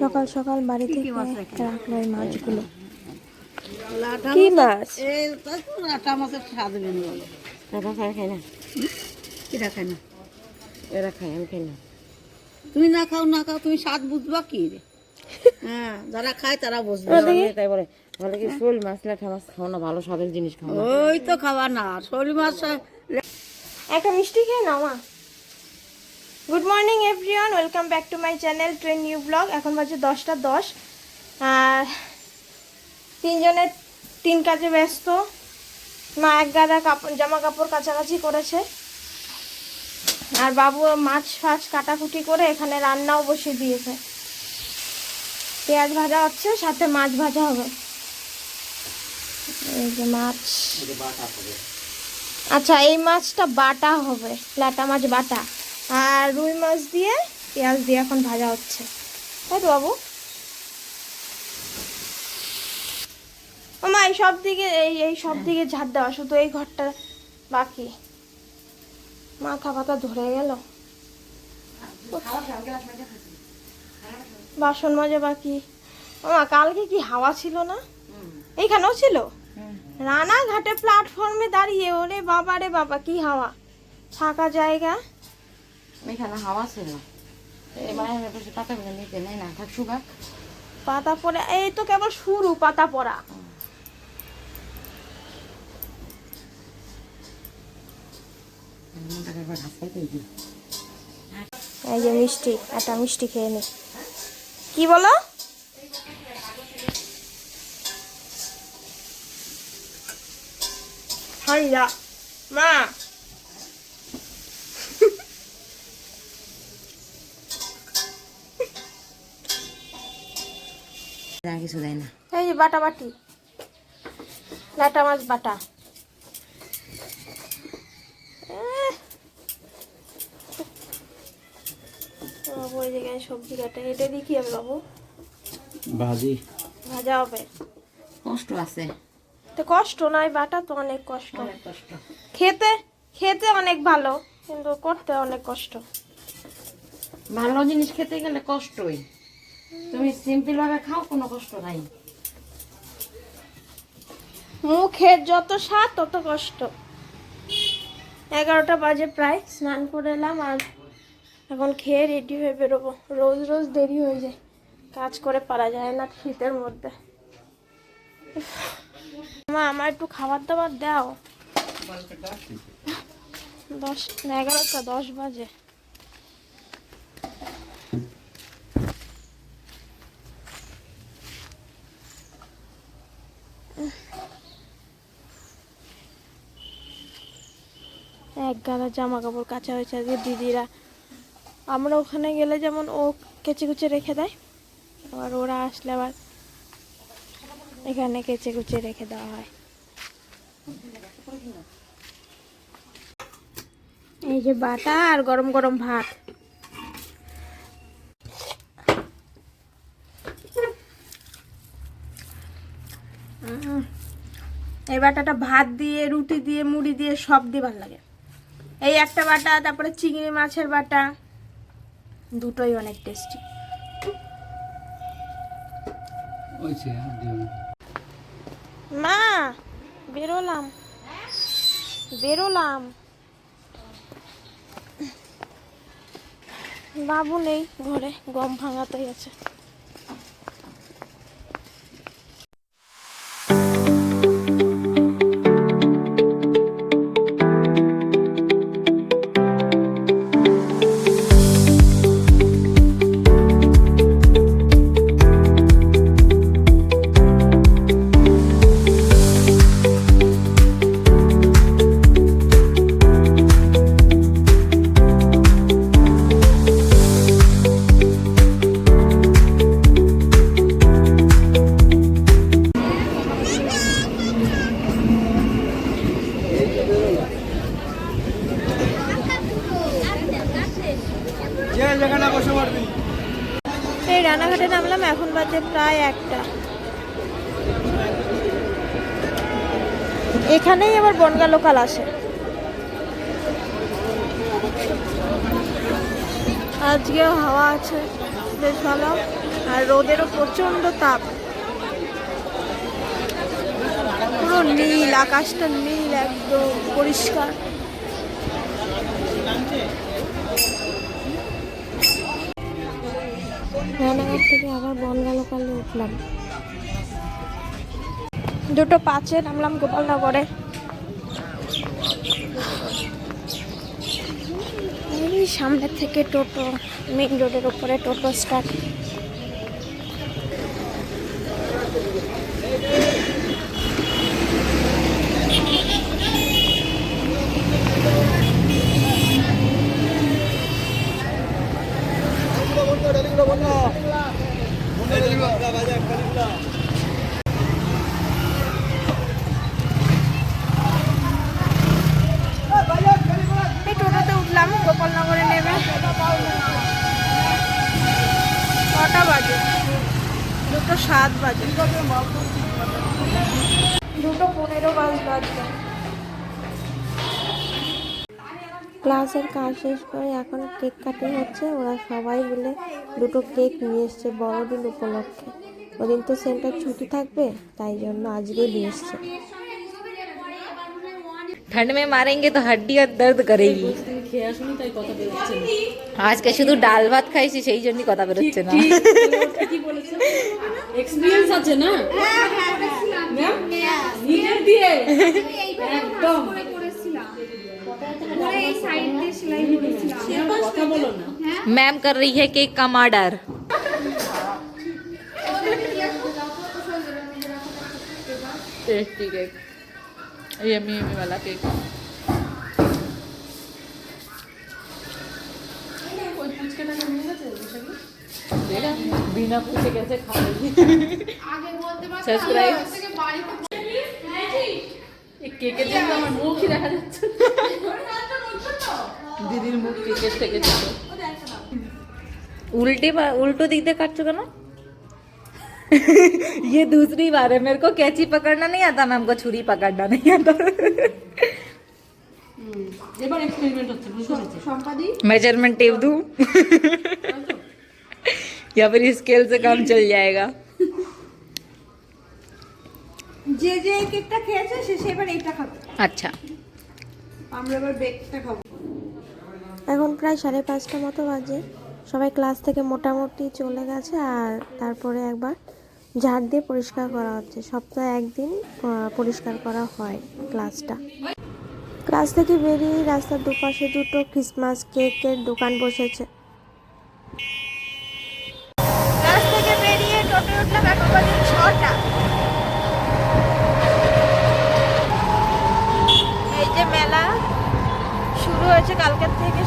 সকাল সকাল বাড়ি থেকে রাখল এই মাছগুলো। কি মাছ? এই তাই তো লাঠা মাছের স্বাদ বেরিয়ে গেল এরা খাই খাই না। কিরা খায় না? এরা খাই আমি খাই না। তুমি না খাও না খাও তুমি স্বাদ বুঝবা কি রে? হ্যাঁ যারা খায় তারা বুঝবে। তাই বলে বলে কি শোল মাছ লাঠা মাছ খাও না? ভালো স্বাদের জিনিস খাও ওই তো খাওয়া না শোল মাছ একটা মিষ্টি খেয়ে নাও মা। Good morning everyone welcome back to my channel train new blog এখন বাজে দশটা দশ। আর তিনজনের তিন কাজে ব্যস্ত। মা এক গাদা কাপড় জামা কাপড় কাছাকাছি করেছে। আর বাবু মাছ ফাছ কাটাকুটি করে এখানে রান্নাও বসিয়ে দিয়েছে। পেঁয়াজ ভাজা হচ্ছে সাথে মাছ ভাজা হবে। এই যে মাছ। আচ্ছা এই মাছটা বাটা হবে লাটা মাছ বাটা। আর রুই মাছ দিয়ে পেঁয়াজ দিয়ে এখন ভাজা হচ্ছে। তাই তো বাবু? মা এই সব দিকে, এই এই সব দিকে ঝাড় দেওয়া, শুধু এই ঘরটা বাকি। মাথা পাতা ধরে গেল। বাসন মাজা বাকি। মা কালকে কি হাওয়া ছিল না? এইখানেও ছিল? রানাঘাটে প্ল্যাটফর্মে দাঁড়িয়ে, ওরে বাবা রে বাবা, কি হাওয়া। ফাঁকা জায়গা। হাওয়া ছিল এই পাতা পড়ে এই তো কেবল শুরু পাতা পড়া এই যে মিষ্টি একটা মিষ্টি খেয়ে নি কি বলো মা কিছু দেয় না। এই যে বাটা বাটি। লাটা মাছ বাটা। জায়গায় সবজি কাটে। এটা দিয়ে কি হবে বাবু? ভাজি। ভাজা হবে। কষ্ট আছে। তো কষ্ট নয় বাটা তো অনেক কষ্ট। অনেক কষ্ট। খেতে খেতে অনেক ভালো কিন্তু করতে অনেক কষ্ট। ভালো জিনিস খেতে গেলে কষ্টই। তুমি সিম্পল ভাবে খাও কোনো কষ্ট নাই। মুখের যত স্বাদ তত কষ্ট। এগারোটা বাজে প্রায় স্নান করে এলাম আর এখন খেয়ে রেডি হয়ে বেরোবো। রোজ রোজ দেরি হয়ে যায় কাজ করে পারা যায় না শীতের মধ্যে। মা আমার একটু খাবার দাবার দাও। দশ এগারোটা দশ বাজে। এক গাদা জামা কাপড় কাচা হয়েছে আজকে দিদিরা। আমরা ওখানে গেলে যেমন ও কেচে কুচে রেখে দেয়, আবার ওরা আসলে আবার এখানে কেচে কুচে রেখে দেওয়া হয়। এই যে বাটা আর গরম গরম ভাত। এই বাটাটা ভাত দিয়ে, রুটি দিয়ে, মুড়ি দিয়ে সব দিয়ে ভালো লাগে। এই একটা বাটা তারপরে চিংড়ি মাছের বাটা। দুটোই অনেক টেস্টি ওইছে আর দিও না। মা বেরোলাম। বেরোলাম। বাবু নেই ঘরে গম ভাঙাতেই আছে। রানাঘাটে নামলাম, এখন বাজে প্রায় একটা। এখানেই আবার বনগা লোকাল আসে। আজকেও হাওয়া আছে, বেশ ভালো, আর রোদেরও প্রচণ্ড তাপ। পুরো নীল, আকাশটা নীল একদম, পরিষ্কার। রানাঘাট থেকে আবার বনগালকালে উঠলাম। দুটো পাঁচে নামলাম গোপালনগরে। সামনে থেকে টোটো মেইন রোডের উপরে টোটো স্টার্ট ক্লাসের কাজ শেষ করে এখন কেক কাটিং হচ্ছে। ওরা সবাই মিলে দুটো কেক নিয়ে এসছে বড়দিন উপলক্ষে। ওদিন তো সেন্টার ছুটি থাকবে, তাই জন্য আজকে নিয়ে এসছে। ठंड में मारेंगे तो हड्डियाँ दर्द करेगी আজকে শুধু ডাল ভাত খাইছি সেই জন্যই কথা বেরোচ্ছে না এক্সপিরিয়েন্স আছে না নিজের দিয়ে একদম কথা বলো না मैम कर रही है केक का murder tasty cake yummy yummy वाला केक बिना पूछे कैसे खा लेगी सब्सक्राइब কেকের জন্য আমার মুখই দেখা যাচ্ছে দিদির মুখ কেকের থেকে ছিল उल्टी बा- उल्टो दिख दे काट चुका ना ये दूसरी बार है मेरे को कैची पकड़ना नहीं आता मैम को छुरी पकड़ना नहीं आता এবার এক্সপেরিমেন্ট হচ্ছে বুঝতে পেরেছি मेजरमेंट टेप दूं या फिर स्केल से काम चल जाएगा যে যে এই কেকটা খেয়েছে সে সেবার এইটা খাবে अच्छा আমরা এবার বেকটা খাবো এখন প্রায় সাড়ে পাঁচটা মতো বাজে সবাই ক্লাস থেকে মোটামুটি চলে গেছে আর তারপরে একবার ঝাড় দিয়ে পরিষ্কার করা হচ্ছে। সপ্তাহে একদিন পরিষ্কার করা হয় ক্লাসটা ক্লাস থেকে বেরিয়ে রাস্তার দুপাশে দুটো ক্রিসমাস কেকের দোকান বসেছে। ক্লাস থেকে বেরিয়ে টোটো উঠলাম এই যে মেলা শুরু হয়েছে, কালকের থেকে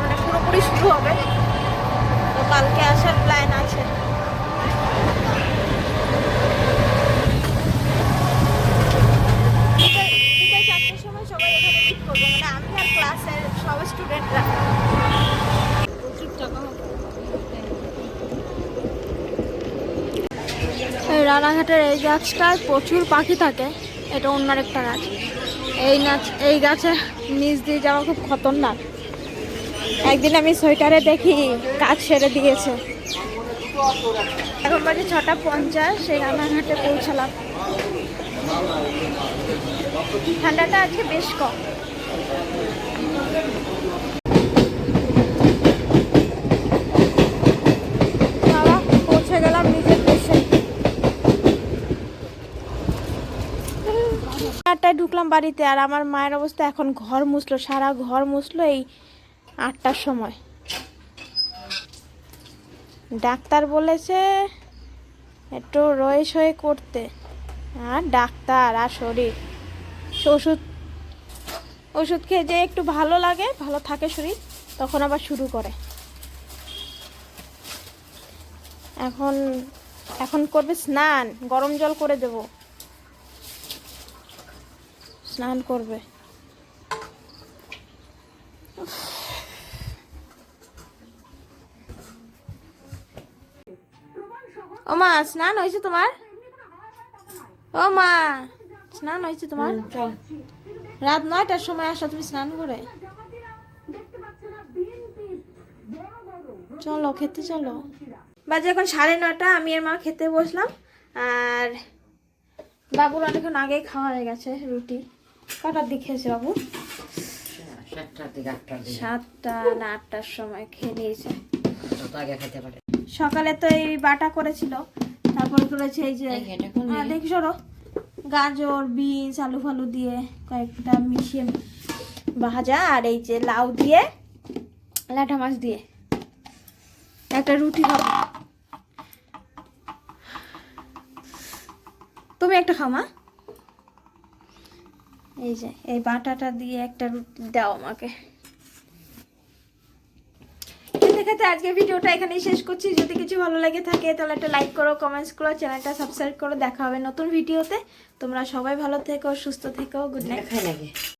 মানে পুরোপুরি শুরু হবে। তো কালকে আসার প্ল্যান আছে। ক্লাসের স্টুডেন্টরা রানাঘাটের এই গাছটায় প্রচুর পাখি থাকে, এটা অন্য একটা গাছ। এই নাচ এই গাছে নিচ দিয়ে যাওয়া খুব খতরনাক। একদিন আমি সোয়েটারে দেখি কাজ সেরে দিয়েছে। এখন বাজে ছটা পঞ্চাশ, সেই রানাঘাটে পৌঁছালাম। ঠান্ডাটা আজকে বেশ কম। ঢুকলাম বাড়িতে আর আমার মায়ের অবস্থা এখন ঘর মুছলো, সারা ঘর মুছলো এই আটটার সময়। ডাক্তার বলেছে একটু রয়ে সয়ে করতে। আর ডাক্তার, আর শরীর। ওষুধ ওষুধ খেয়ে যে একটু ভালো লাগে, ভালো থাকে শরীর, তখন আবার শুরু করে। এখন এখন করবে স্নান, গরম জল করে দেব। স্নান করবে। ও মা স্নান হয়েছে তোমার? ও মা স্নান হয়েছে তোমার? রাত নয়টার সময় আসো তুমি স্নান করে। চলো খেতে চলো। বাজে এখন সাড়ে নটা আমি আর মা খেতে বসলাম। আর বাবুর অনেকক্ষণ আগেই খাওয়া হয়ে গেছে রুটি। কটার দিকে খেয়েছে বাবু? সাতটা না আটটার সময় খেয়ে নিয়েছে। যত আগে খেতে পারে। সকালে তো এই বাটা করেছিল তারপর করেছে এই যে হ্যাঁ, দেখি সরো। গাজর, বিনস, আলু ফালু দিয়ে কয়েকটা মিশিয়ে ভাজা, আর এই যে লাউ দিয়ে লাটা মাছ দিয়ে একটা রুটি খাব। তুমি একটা খাও, মা। এই যে, এই বাটাটা দিয়ে একটা রুটি দাও আমাকে। খেতে খেতে আজকে ভিডিওটা এখানেই শেষ করছি। যদি কিছু ভালো লাগে থাকে, তাহলে একটা লাইক করো কমেন্টস করো, চ্যানেলটা সাবস্ক্রাইব করো। দেখা হবে নতুন ভিডিওতে। তোমরা সবাই ভালো থেকো, সুস্থ থেকো গুড নাইট